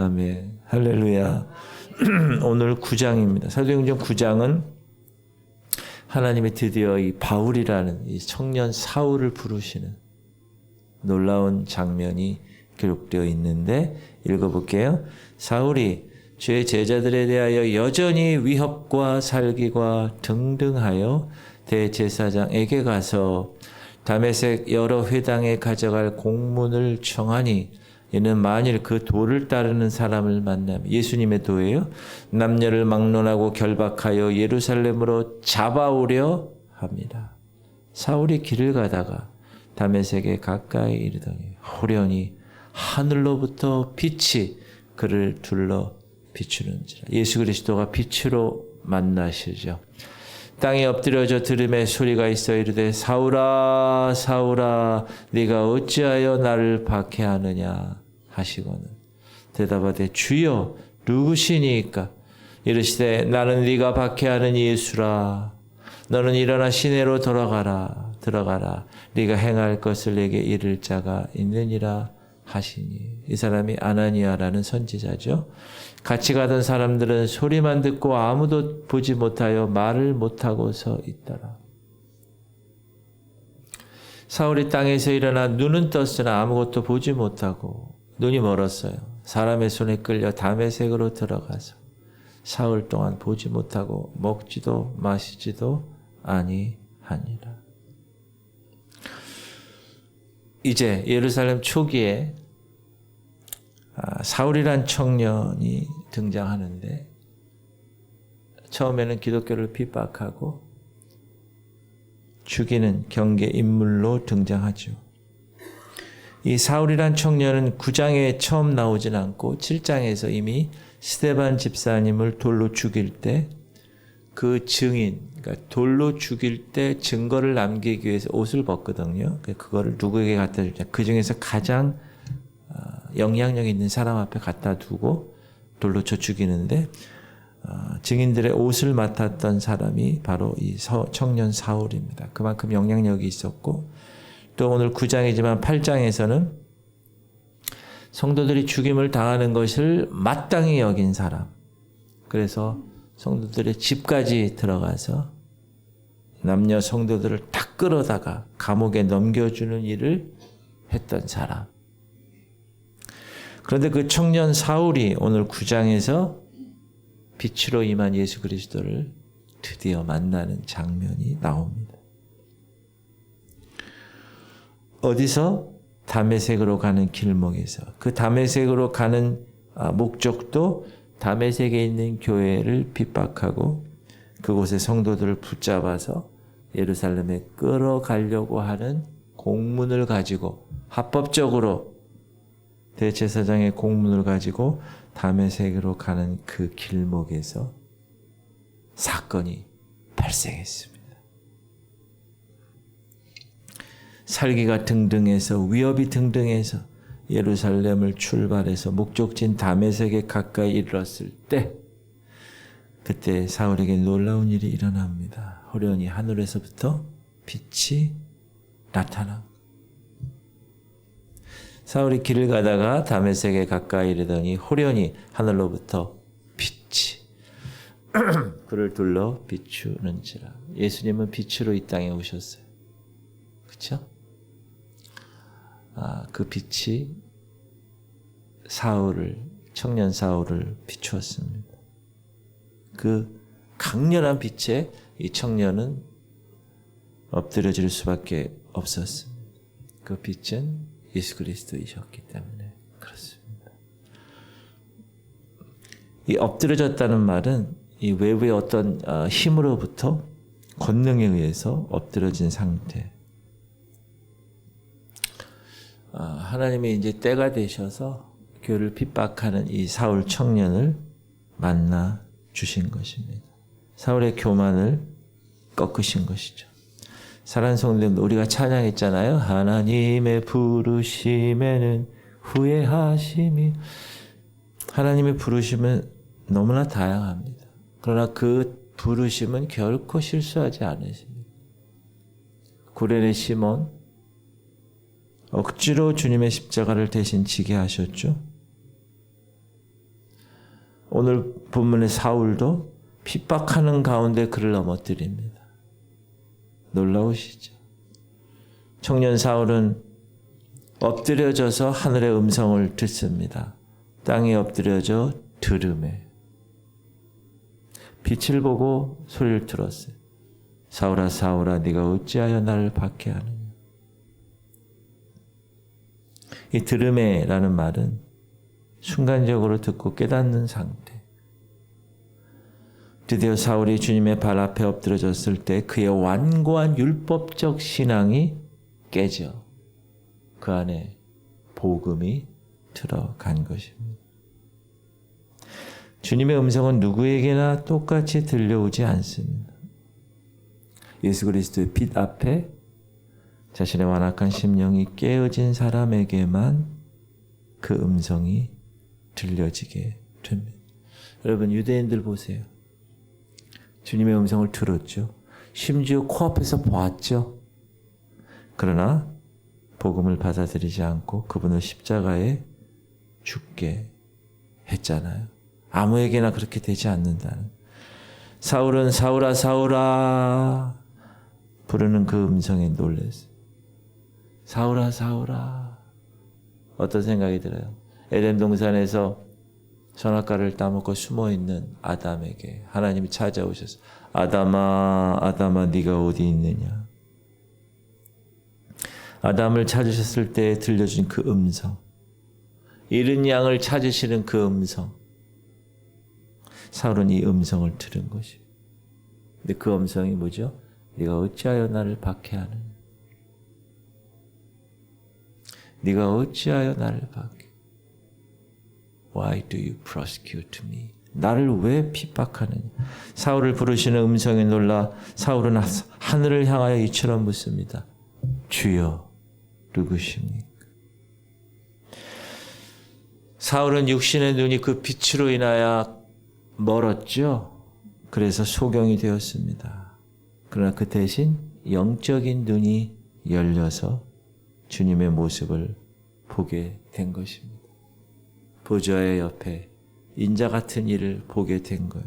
아멘. 할렐루야. 오늘 9장입니다. 사도행전 9장은 하나님이 드디어 이 바울이라는 이 청년 사울을 부르시는 놀라운 장면이 기록되어 있는데 읽어볼게요. 사울이 주의 제자들에 대하여 여전히 위협과 살기과 등등하여 대제사장에게 가서 다메섹 여러 회당에 가져갈 공문을 청하니 이는 만일 그 도를 따르는 사람을 만나면 예수님의 도예요. 남녀를 막론하고 결박하여 예루살렘으로 잡아오려 합니다. 사울이 길을 가다가 다메섹에 가까이 이르더니 호련히 하늘로부터 빛이 그를 둘러 비추는지라. 예수 그리스도가 빛으로 만나시죠. 땅에 엎드려져 들음에 소리가 있어 이르되 사울아 사울아 네가 어찌하여 나를 박해하느냐? 하시고는 대답하되 주여 누구시니까? 이르시되 나는 네가 박해하는 예수라. 너는 일어나 시내로 돌아가라 들어가라. 네가 행할 것을 내게 이를 자가 있느니라 하시니 이 사람이 아나니아라는 선지자죠. 같이 가던 사람들은 소리만 듣고 아무도 보지 못하여 말을 못하고 서 있더라. 사울이 땅에서 일어나 눈은 떴으나 아무것도 보지 못하고 눈이 멀었어요. 사람의 손에 끌려 담의색으로 들어가서 사흘 동안 보지 못하고 먹지도 마시지도 아니하니라. 이제 예루살렘 초기에 아, 사울이란 청년이 등장하는데 처음에는 기독교를 핍박하고 죽이는 경계 인물로 등장하죠. 이 사울이란 청년은 9장에 처음 나오진 않고 7장에서 이미 스테반 집사님을 돌로 죽일 때 그 증인, 그러니까 돌로 죽일 때 증거를 남기기 위해서 옷을 벗거든요. 그거를 누구에게 갖다 주냐. 그 중에서 가장 영향력 있는 사람 앞에 갖다 두고 돌로 쳐 죽이는데 증인들의 옷을 맡았던 사람이 바로 이 청년 사울입니다. 그만큼 영향력이 있었고 또 오늘 9장이지만 8장에서는 성도들이 죽임을 당하는 것을 마땅히 여긴 사람. 그래서 성도들의 집까지 들어가서 남녀 성도들을 다 끌어다가 감옥에 넘겨주는 일을 했던 사람. 그런데 그 청년 사울이 오늘 9장에서 빛으로 임한 예수 그리스도를 드디어 만나는 장면이 나옵니다. 어디서? 담에색으로 가는 길목에서. 그 담에색으로 가는 아, 목적도 담에색에 있는 교회를 핍박하고 그곳의 성도들을 붙잡아서 예루살렘에 끌어가려고 하는 공문을 가지고 합법적으로 대제사장의 공문을 가지고 담에색으로 가는 그 길목에서 사건이 발생했습니다. 살기가 등등해서 위협이 등등해서 예루살렘을 출발해서 목적지인 담에색에 가까이 이르렀을 때 그때 사울에게 놀라운 일이 일어납니다. 호련히 하늘에서부터 빛이 나타나. 사울이 길을 가다가 담에색에 가까이 이르더니 호련히 하늘로부터 빛이 그를 둘러 비추는지라. 예수님은 빛으로 이 땅에 오셨어요. 그렇죠? 아, 그 빛이 사울을 청년 사울을 비추었습니다. 그 강렬한 빛에 이 청년은 엎드려질 수밖에 없었습니다. 그 빛은 예수 그리스도이셨기 때문에 그렇습니다. 이 엎드려졌다는 말은 이 외부의 어떤 어, 힘으로부터 권능에 의해서 엎드려진 상태. 아, 하나님이 이제 때가 되셔서 교를 핍박하는 이 사울 청년을 만나 주신 것입니다. 사울의 교만을 꺾으신 것이죠. 사랑 성도님 우리가 찬양했잖아요. 하나님의 부르심에는 후회하심이 하나님의 부르심은 너무나 다양합니다. 그러나 그 부르심은 결코 실수하지 않으십니다. 구레네 시몬 억지로 주님의 십자가를 대신 지게 하셨죠. 오늘 본문의 사울도 핍박하는 가운데 그를 넘어뜨립니다. 놀라우시죠? 청년 사울은 엎드려져서 하늘의 음성을 듣습니다. 땅에 엎드려져 들음에 빛을 보고 소리를 들었어요. 사울아 사울아 네가 어찌하여 나를 박해하느냐. 이 들음에라는 말은 순간적으로 듣고 깨닫는 상태. 드디어 사울이 주님의 발 앞에 엎드려졌을 때 그의 완고한 율법적 신앙이 깨져 그 안에 복음이 들어간 것입니다. 주님의 음성은 누구에게나 똑같이 들려오지 않습니다. 예수 그리스도의 빛 앞에 자신의 완악한 심령이 깨어진 사람에게만 그 음성이 들려지게 됩니다. 여러분 유대인들 보세요. 주님의 음성을 들었죠. 심지어 코앞에서 보았죠. 그러나 복음을 받아들이지 않고 그분을 십자가에 죽게 했잖아요. 아무에게나 그렇게 되지 않는다는. 사울은 사울아 사울아 부르는 그 음성에 놀랐어요. 사울아 사울아 어떤 생각이 들어요? 에덴 동산에서 선악과를 따먹고 숨어 있는 아담에게 하나님이 찾아오셔서 아담아 아담아 네가 어디 있느냐? 아담을 찾으셨을 때 들려준 그 음성, 잃은 양을 찾으시는 그 음성, 사울은 이 음성을 들은 것이. 근데 그 음성이 뭐죠? 네가 어찌하여 나를 박해하느냐? 네가 어찌하여 나를 박해? Why do you persecute me? 나를 왜 핍박하느냐? 사울을 부르시는 음성에 놀라 사울은 하늘을 향하여 이처럼 묻습니다. 주여 누구십니까? 사울은 육신의 눈이 그 빛으로 인하여 멀었죠. 그래서 소경이 되었습니다. 그러나 그 대신 영적인 눈이 열려서 주님의 모습을 보게 된 것입니다. 보좌의 옆에 인자 같은 일을 보게 된 거예요.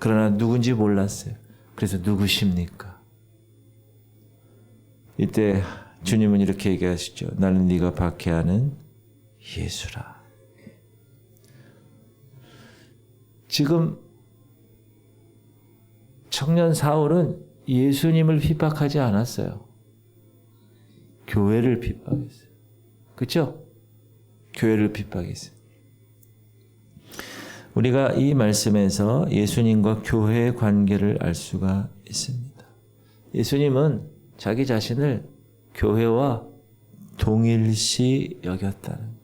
그러나 누군지 몰랐어요. 그래서 누구십니까? 이때 주님은 이렇게 얘기하시죠. 나는 네가 박해하는 예수라. 지금 청년 사울은 예수님을 핍박하지 않았어요. 교회를 핍박했어요. 그렇죠? 교회를 핍박했어요. 우리가 이 말씀에서 예수님과 교회의 관계를 알 수가 있습니다. 예수님은 자기 자신을 교회와 동일시 여겼다는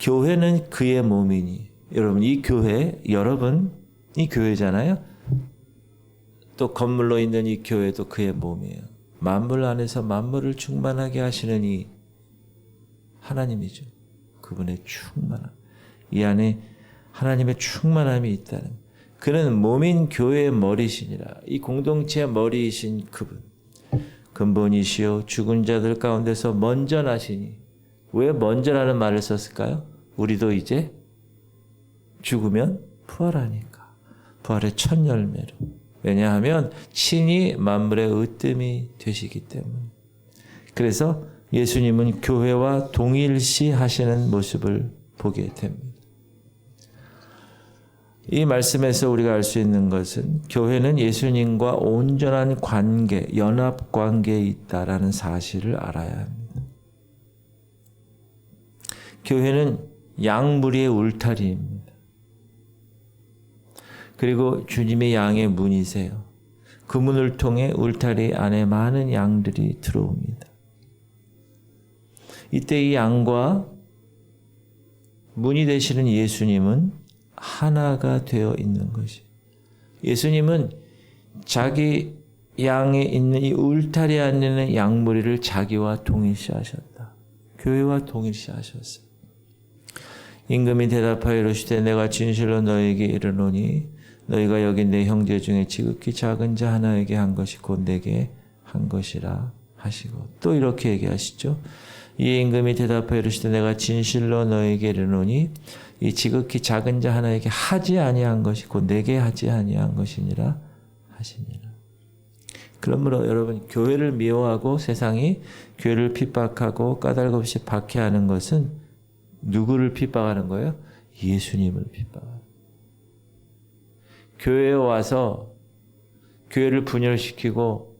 교회는 그의 몸이니 여러분 이 교회 여러분 이 교회잖아요. 또 건물로 있는 이 교회도 그의 몸이에요. 만물 안에서 만물을 충만하게 하시는 이 하나님이죠. 그분의 충만함. 이 안에 하나님의 충만함이 있다는. 그는 몸인 교회의 머리시니라. 이 공동체의 머리이신 그분. 근본이시요 죽은 자들 가운데서 먼저 나시니. 왜 먼저라는 말을 썼을까요? 우리도 이제 죽으면 부활하니까. 부활의 첫 열매로. 왜냐하면 친히 만물의 으뜸이 되시기 때문에. 그래서 예수님은 교회와 동일시 하시는 모습을 보게 됩니다. 이 말씀에서 우리가 알 수 있는 것은 교회는 예수님과 온전한 관계, 연합 관계에 있다라는 사실을 알아야 합니다. 교회는 양무리의 울타리입니다. 그리고 주님의 양의 문이세요. 그 문을 통해 울타리 안에 많은 양들이 들어옵니다. 이때 이 양과 문이 되시는 예수님은 하나가 되어 있는 것이. 예수님은 자기 양에 있는 이 울타리 안에 있는 양무리를 자기와 동일시하셨다. 교회와 동일시하셨어요. 임금이 대답하여 이르시되 내가 진실로 너에게 이르노니 너희가 여기 내 형제 중에 지극히 작은 자 하나에게 한 것이 곧 내게 한 것이라 하시고 또 이렇게 얘기하시죠. 이 임금이 대답하여 이르시되 내가 진실로 너에게 이르노니 이 지극히 작은 자 하나에게 하지 아니한 것이 곧 내게 하지 아니한 것이니라 하시니라. 그러므로 여러분 교회를 미워하고 세상이 교회를 핍박하고 까닭 없이 박해하는 것은 누구를 핍박하는 거예요? 예수님을 핍박하는. 교회에 와서 교회를 분열시키고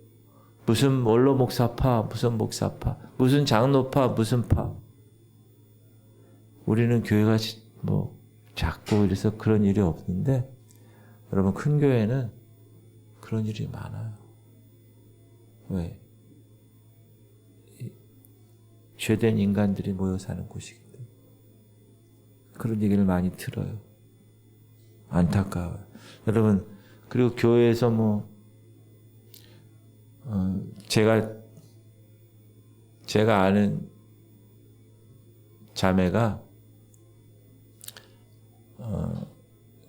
무슨 원로 목사파, 무슨 목사파, 무슨 장로파, 무슨 파. 우리는 교회가 뭐 작고 이래서 그런 일이 없는데 여러분 큰 교회는 그런 일이 많아요. 왜? 죄된 인간들이 모여 사는 곳이기 때문에 그런 얘기를 많이 들어요. 안타까워요. 여러분 그리고 교회에서 뭐 어, 제가 제가 아는 자매가 어,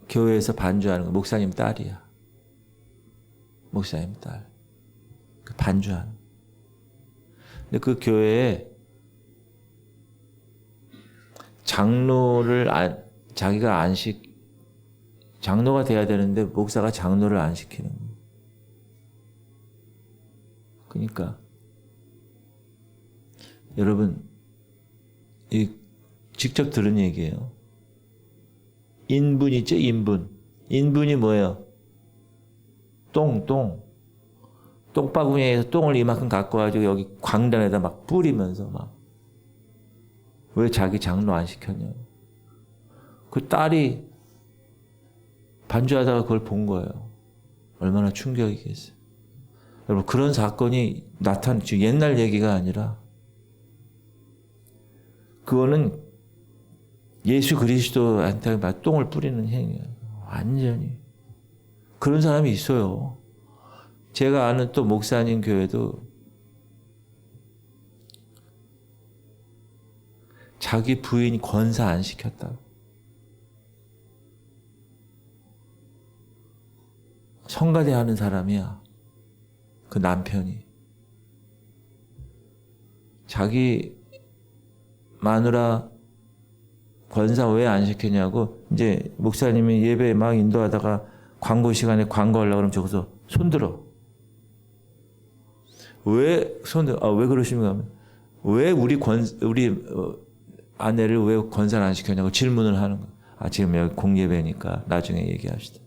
교회에서 반주하는 거 목사님 딸이야. 목사님 딸. 그 반주하는. 근데 그 교회에 장로를 안, 자기가 안 시, 장로가 돼야 되는데 목사가 장로를 안 시키는 거예요. 그러니까 여러분 이 직접 들은 얘기예요. 인분 있죠, 인분. 인분이 뭐예요? 똥, 똥. 똥바구니에서 똥을 이만큼 갖고 와가지고 여기 광단에다 막 뿌리면서 막. 왜 자기 장로 안 시켰냐. 그 딸이 반주하다가 그걸 본 거예요. 얼마나 충격이겠어요. 여러분, 그런 사건이 나타난, 옛날 얘기가 아니라, 그거는 예수 그리스도한테 막 똥을 뿌리는 행위예요. 완전히. 그런 사람이 있어요. 제가 아는 또 목사님 교회도 자기 부인이 권사 안 시켰다. 성가대 하는 사람이야. 그 남편이. 자기 마누라 권사 왜 안 시켰냐고 이제 목사님이 예배 막 인도하다가 광고 시간에 광고 하려고 그러면 저기서 손들어. 왜 손들, 아, 왜 그러십니까? 왜 우리 권, 우리 어, 아내를 왜 권사를 안 시켰냐고 질문을 하는 거야. 아, 지금 여기 공예배니까 나중에 얘기합시다.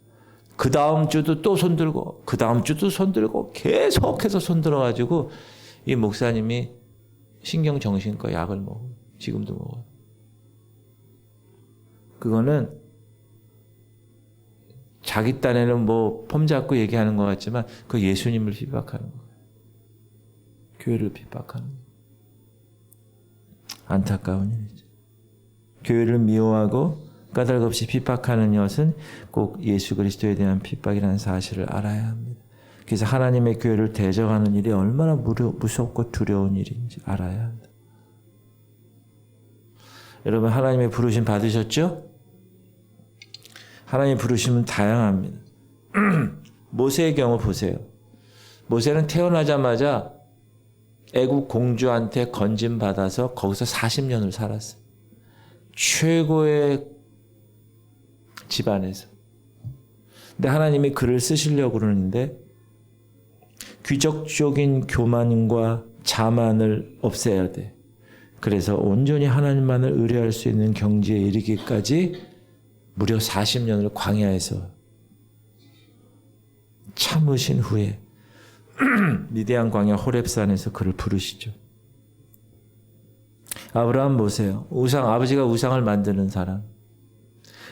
그 다음 주도 또 손들고, 그 다음 주도 손들고, 계속해서 손들어가지고, 이 목사님이 신경정신과 약을 먹어. 지금도 먹어요. 그거는 자기 딴에는 뭐 폼 잡고 얘기하는 것 같지만 그 예수님을 핍박하는 거예요. 교회를 핍박하는. 안타까운 일이죠. 교회를 미워하고 까닭없이 핍박하는 것은 꼭 예수 그리스도에 대한 핍박이라는 사실을 알아야 합니다. 그래서 하나님의 교회를 대적하는 일이 얼마나 무섭고 두려운 일인지 알아야 합니다. 여러분 하나님의 부르심 받으셨죠? 하나님 부르심은 다양합니다. 모세의 경우 보세요. 모세는 태어나자마자 애국 공주한테 건진 받아서 거기서 40년을 살았어요. 최고의 집안에서. 근데 하나님이 글을 쓰시려고 그러는데 귀족적인 교만과 자만을 없애야 돼. 그래서 온전히 하나님만을 의뢰할 수 있는 경지에 이르기까지 무려 40년을 광야에서 참으신 후에 미대한 광야 호렙산에서 그를 부르시죠. 아브라함 보세요. 우상 아버지가 우상을 만드는 사람.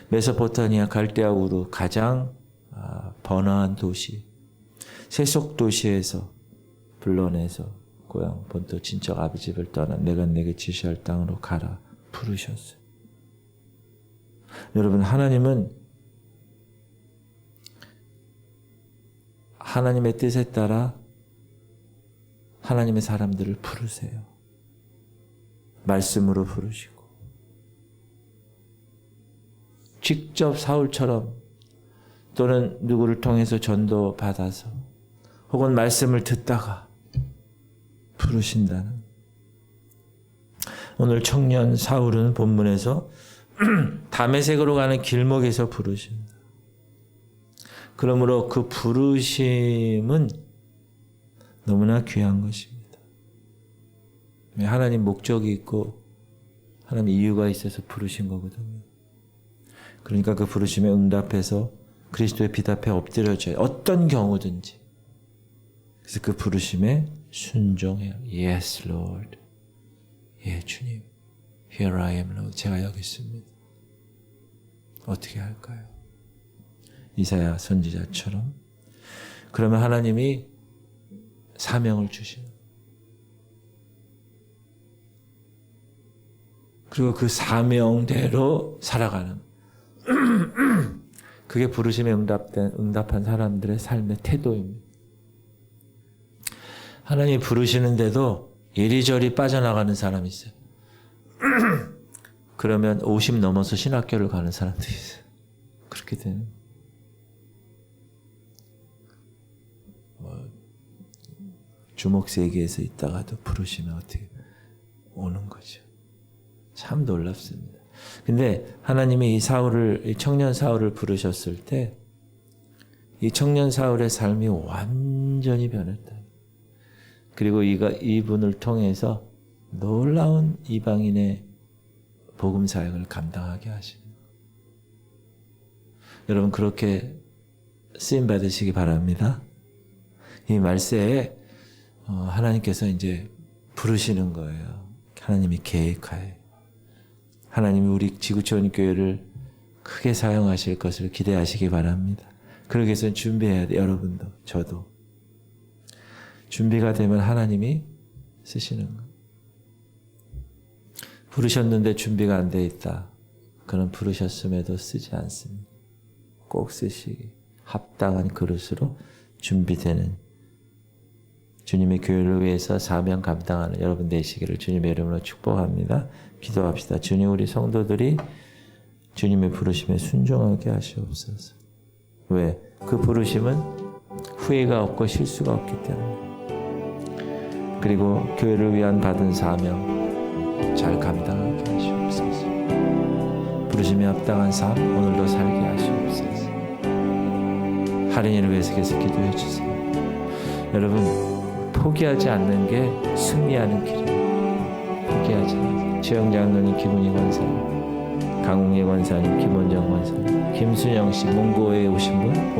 메소포타미아 갈대아 우르 가장 아, 번화한 도시. 세속 도시에서 불러내서 고향 본토 친척 아비 집을 떠나 내가 내게 지시할 땅으로 가라 부르셨어요. 여러분 하나님은 하나님의 뜻에 따라 하나님의 사람들을 부르세요. 말씀으로 부르시고 직접 사울처럼 또는 누구를 통해서 전도 받아서 혹은 말씀을 듣다가 부르신다는 오늘 청년 사울은 본문에서 담에색으로 가는 길목에서 부르신다. 그러므로 그 부르심은 너무나 귀한 것입니다. 하나님 목적이 있고 하나님 이유가 있어서 부르신 거거든요. 그러니까 그 부르심에 응답해서 그리스도의 빛 앞에 엎드려져요. 어떤 경우든지. 그래서 그 부르심에 순종해요. Yes, Lord. 예, 주님. Here I am, Lord. 제가 여기 있습니다. 어떻게 할까요? 이사야 선지자처럼. 그러면 하나님이 사명을 주시는. 그리고 그 사명대로 살아가는. 그게 부르심에 응답된, 응답한 사람들의 삶의 태도입니다. 하나님이 부르시는데도 이리저리 빠져나가는 사람이 있어요. 그러면 50 넘어서 신학교를 가는 사람도 있어요. 그렇게 되는. 뭐 주목 세계에서 있다가도 부르시면 어떻게 오는 거죠. 참 놀랍습니다. 근데 하나님이 이 사울을 이 청년 사울을 부르셨을 때 이 청년 사울의 삶이 완전히 변했다. 그리고 이가 이분을 통해서 놀라운 이방인의 복음 사역을 감당하게 하시는. 여러분 그렇게 쓰임 받으시기 바랍니다. 이 말세에 어, 하나님께서 이제 부르시는 거예요. 하나님이 계획하에. 하나님이 우리 지구촌 교회를 크게 사용하실 것을 기대하시기 바랍니다. 그러기 위해서 준비해야 돼 여러분도 저도. 준비가 되면 하나님이 쓰시는 거. 부르셨는데 준비가 안 돼 있다. 그는 부르셨음에도 쓰지 않습니다. 꼭 쓰시기 합당한 그릇으로 준비되는 주님의 교회를 위해서 사명 감당하는 여러분 되시기를 주님의 이름으로 축복합니다. 기도합시다. 주님 우리 성도들이 주님의 부르심에 순종하게 하시옵소서. 왜? 그 부르심은 후회가 없고 실수가 없기 때문에. 그리고 교회를 위한 받은 사명 잘 감당하게 하시옵소서. 부르심에 합당한 삶 오늘도 살게 하시옵소서. 할인이를 위해서 계속 기도해 주세요. 여러분 포기하지 않는 게 승리하는 길이에요. 포기하지 않는 최영 장로님, 김은희 권사님, 강웅예 권사님, 김원정 권사님, 김순영 씨, 몽고에 오신 분,